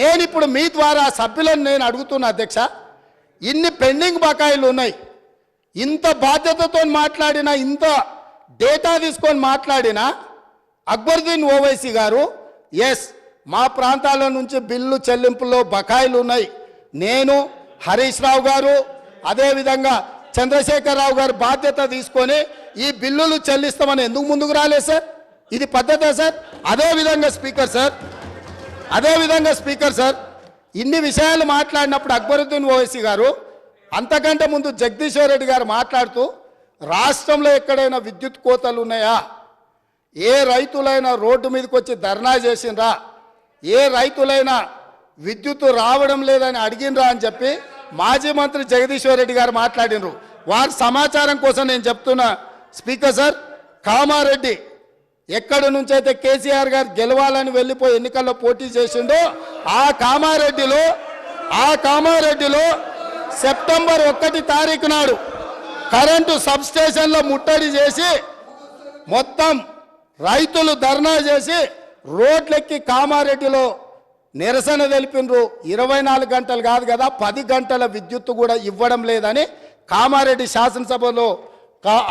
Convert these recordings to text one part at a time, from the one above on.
నేను ఇప్పుడు మీ ద్వారా సభ్యులను నేను అడుగుతున్నా అధ్యక్ష ఇన్ని పెండింగ్ బకాయిలు ఉన్నాయి. ఇంత బాధ్యతతో మాట్లాడిన ఇంత డేటా తీసుకొని మాట్లాడిన అక్బరుద్దీన్ ఓవైసీ గారు ఎస్ మా ప్రాంతాల నుంచి బిల్లు చెల్లింపులో బకాయిలు ఉన్నాయి. నేను హరీష్ రావు గారు అదేవిధంగా చంద్రశేఖరరావు గారు బాధ్యత తీసుకొని ఈ బిల్లులు చెల్లిస్తామని ఎందుకు ముందుకు రాలేదు సార్? ఇది పద్ధతే సార్? అదేవిధంగా స్పీకర్ సార్ అదేవిధంగా స్పీకర్ సార్ ఇన్ని విషయాలు మాట్లాడినప్పుడు అక్బరుద్దీన్ ఓవైసీ గారు అంతకంటే ముందు జగదీశ్వర్ రెడ్డి గారు మాట్లాడుతూ రాష్ట్రంలో ఎక్కడైనా విద్యుత్ కోతలు ఉన్నాయా? ఏ రైతులైనా రోడ్డు మీదకి వచ్చి ధర్నా చేసిండ్రా? ఏ రైతులైనా విద్యుత్ రావడం లేదని అడిగినరా అని చెప్పి మాజీ మంత్రి జగదీశ్వర్ రెడ్డి గారు మాట్లాడినరు వారి సమాచారం కోసం నేను చెప్తున్నా స్పీకర్ సార్ కామారెడ్డి ఎక్కడి నుంచైతే కేసీఆర్ గారు గెలవాలని వెళ్ళిపోయి ఎన్నికల్లో పోటీ చేసిండో ఆ కామారెడ్డిలో ఆ కామారెడ్డిలో సెప్టెంబర్ ఒకటి తారీఖు నాడు కరెంటు సబ్ స్టేషన్లో ముట్టడి చేసి మొత్తం రైతులు ధర్నా చేసి రోడ్లెక్కి కామారెడ్డిలో నిరసన తెలిపినరు. ఇరవై నాలుగు గంటలు కాదు కదా పది గంటల విద్యుత్తు కూడా ఇవ్వడం లేదని కామారెడ్డి శాసనసభలో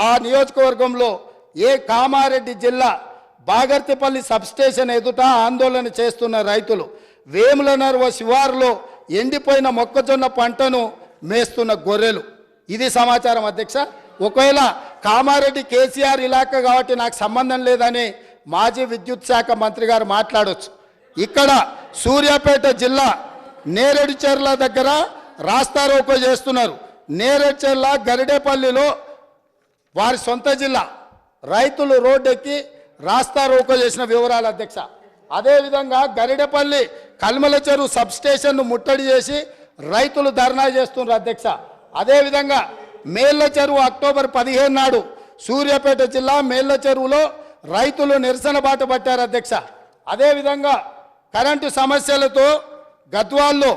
ఆ నియోజకవర్గంలో ఏ కామారెడ్డి జిల్లా బాగర్తిపల్లి సబ్స్టేషన్ ఎదుట ఆందోళన చేస్తున్న రైతులు వేములనర్వ శివారులో ఎండిపోయిన మొక్కజొన్న పంటను మేస్తున్న గొర్రెలు. ఇది సమాచారం అధ్యక్ష. ఒకవేళ కామారెడ్డి కేసీఆర్ ఇలాక కాబట్టి నాకు సంబంధం లేదని మాజీ విద్యుత్ శాఖ మంత్రి గారు మాట్లాడొచ్చు. ఇక్కడ సూర్యాపేట జిల్లా నేరేడుచెర్ల దగ్గర రాస్తారోకో చేస్తున్నారు. నేరేడుచెర్ల గరిడేపల్లిలో వారి సొంత జిల్లా రైతులు రోడ్డెక్కి రాస్తా రోకో చేసిన వివరాలు అధ్యక్ష. అదేవిధంగా గరిడపల్లి కల్మల చెరువు సబ్ స్టేషన్ను ముట్టడి చేసి రైతులు ధర్నా చేస్తున్నారు అధ్యక్ష. అదేవిధంగా మేళ్ళ చెరువు అక్టోబర్ పదిహేను నాడు సూర్యాపేట జిల్లా మేళ్ళ చెరువులో రైతులు నిరసన బాట పట్టారు అధ్యక్ష. అదేవిధంగా కరెంటు సమస్యలతో గద్వాల్లో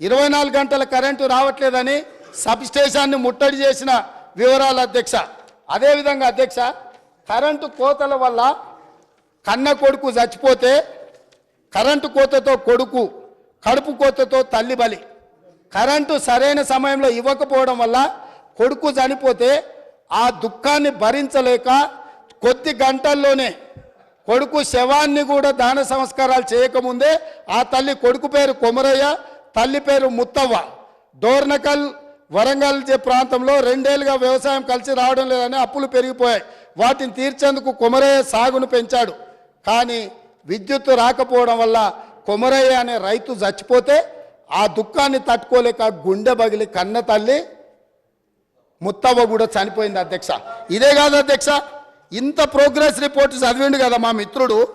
ఇరవై నాలుగు గంటల కరెంటు రావట్లేదని సబ్స్టేషన్ని ముట్టడి చేసిన వివరాలు అధ్యక్ష. అదేవిధంగా అధ్యక్ష కరెంటు కోతల వల్ల కన్న కొడుకు చచ్చిపోతే కరెంటు కోతతో కొడుకు కడుపు కోతతో తల్లి బలి. కరెంటు సరైన సమయంలో ఇవ్వకపోవడం వల్ల కొడుకు చనిపోతే ఆ దుఃఖాన్ని భరించలేక కొద్ది గంటల్లోనే కొడుకు శవాన్ని కూడా దాన సంస్కారాలు చేయకముందే ఆ తల్లి కొడుకు పేరు కొమరయ్య తల్లి పేరు ముత్తవ్వ. డోర్నకల్ వరంగల్ ప్రాంతంలో రెండేళ్ళుగా వ్యవసాయం కలిసి రావడం లేదని అప్పులు పెరిగిపోయాయి. వాటిని తీర్చేందుకు కొమరయ్య సాగును పెంచాడు. కానీ విద్యుత్ రాకపోవడం వల్ల కొమరయ్య అనే రైతు చచ్చిపోతే ఆ దుఃఖాన్ని తట్టుకోలేక గుండె బగిలి కన్న తల్లి ముత్తవ్వ కూడా చనిపోయింది అధ్యక్ష. ఇదే కాదు అధ్యక్ష ఇంత ప్రోగ్రెస్ రిపోర్ట్ చదివిండు కదా మా మిత్రుడు.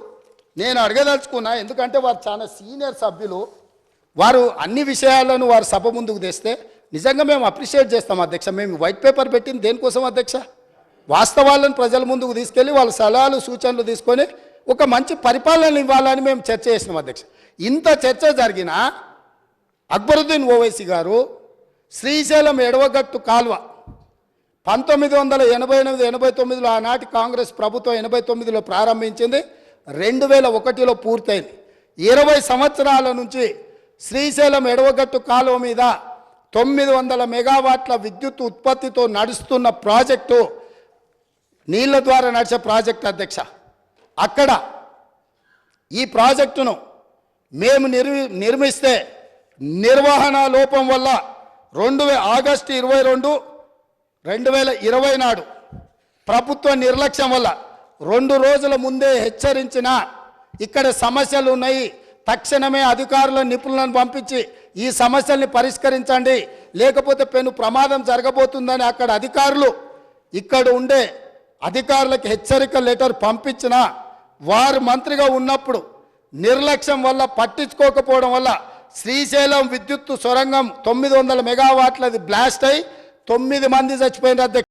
నేను అడగదలుచుకున్నా ఎందుకంటే వారు చాలా సీనియర్ సభ్యులు. వారు అన్ని విషయాలను వారు సభ ముందుకు తెస్తే నిజంగా మేము అప్రిషియేట్ చేస్తాం అధ్యక్ష. మేము వైట్ పేపర్ పెట్టింది దేనికోసం అధ్యక్ష? వాస్తవాలను ప్రజల ముందుకు తీసుకెళ్ళి వాళ్ళ సలహాలు సూచనలు తీసుకొని ఒక మంచి పరిపాలన ఇవ్వాలని మేము చర్చ చేసినాం అధ్యక్ష. ఇంత చర్చ జరిగినా అక్బరుద్దీన్ ఓవైసీ గారు శ్రీశైలం ఎడవగట్టు కాల్వ పంతొమ్మిది వందల ఎనభై ఎనిమిది ఎనభై తొమ్మిదిలో ఆనాటి కాంగ్రెస్ ప్రభుత్వం ఎనభై తొమ్మిదిలో ప్రారంభించింది. రెండు వేల ఒకటిలో పూర్తయింది. ఇరవై సంవత్సరాల నుంచి శ్రీశైలం ఎడవగట్టు కాలువ మీద తొమ్మిది వందల మెగావాట్ల విద్యుత్ ఉత్పత్తితో నడుస్తున్న ప్రాజెక్టు నీళ్ళ ద్వారా నడిచే ప్రాజెక్ట్ అధ్యక్ష. అక్కడ ఈ ప్రాజెక్టును మేము నిర్మి నిర్మిస్తే నిర్వహణ లోపం వల్ల రెండు ఆగస్టు ఇరవై రెండు రెండు వేల ఇరవై నాడు ప్రభుత్వ నిర్లక్ష్యం వల్ల రెండు రోజుల ముందే హెచ్చరించిన ఇక్కడ సమస్యలు ఉన్నాయి తక్షణమే అధికారుల నిపుణులను పంపించి ఈ సమస్యల్ని పరిష్కరించండి. లేకపోతే పెను ప్రమాదం జరగబోతుందని అక్కడ అధికారులు ఇక్కడ ఉండే అధికారులకు హెచ్చరిక లెటర్ పంపించిన వారు మంత్రిగా ఉన్నప్పుడు నిర్లక్ష్యం వల్ల పట్టించుకోకపోవడం వల్ల శ్రీశైలం విద్యుత్తు సొరంగం తొమ్మిది వందల మెగావాట్లది బ్లాస్ట్ అయి తొమ్మిది మంది చచ్చిపోయిన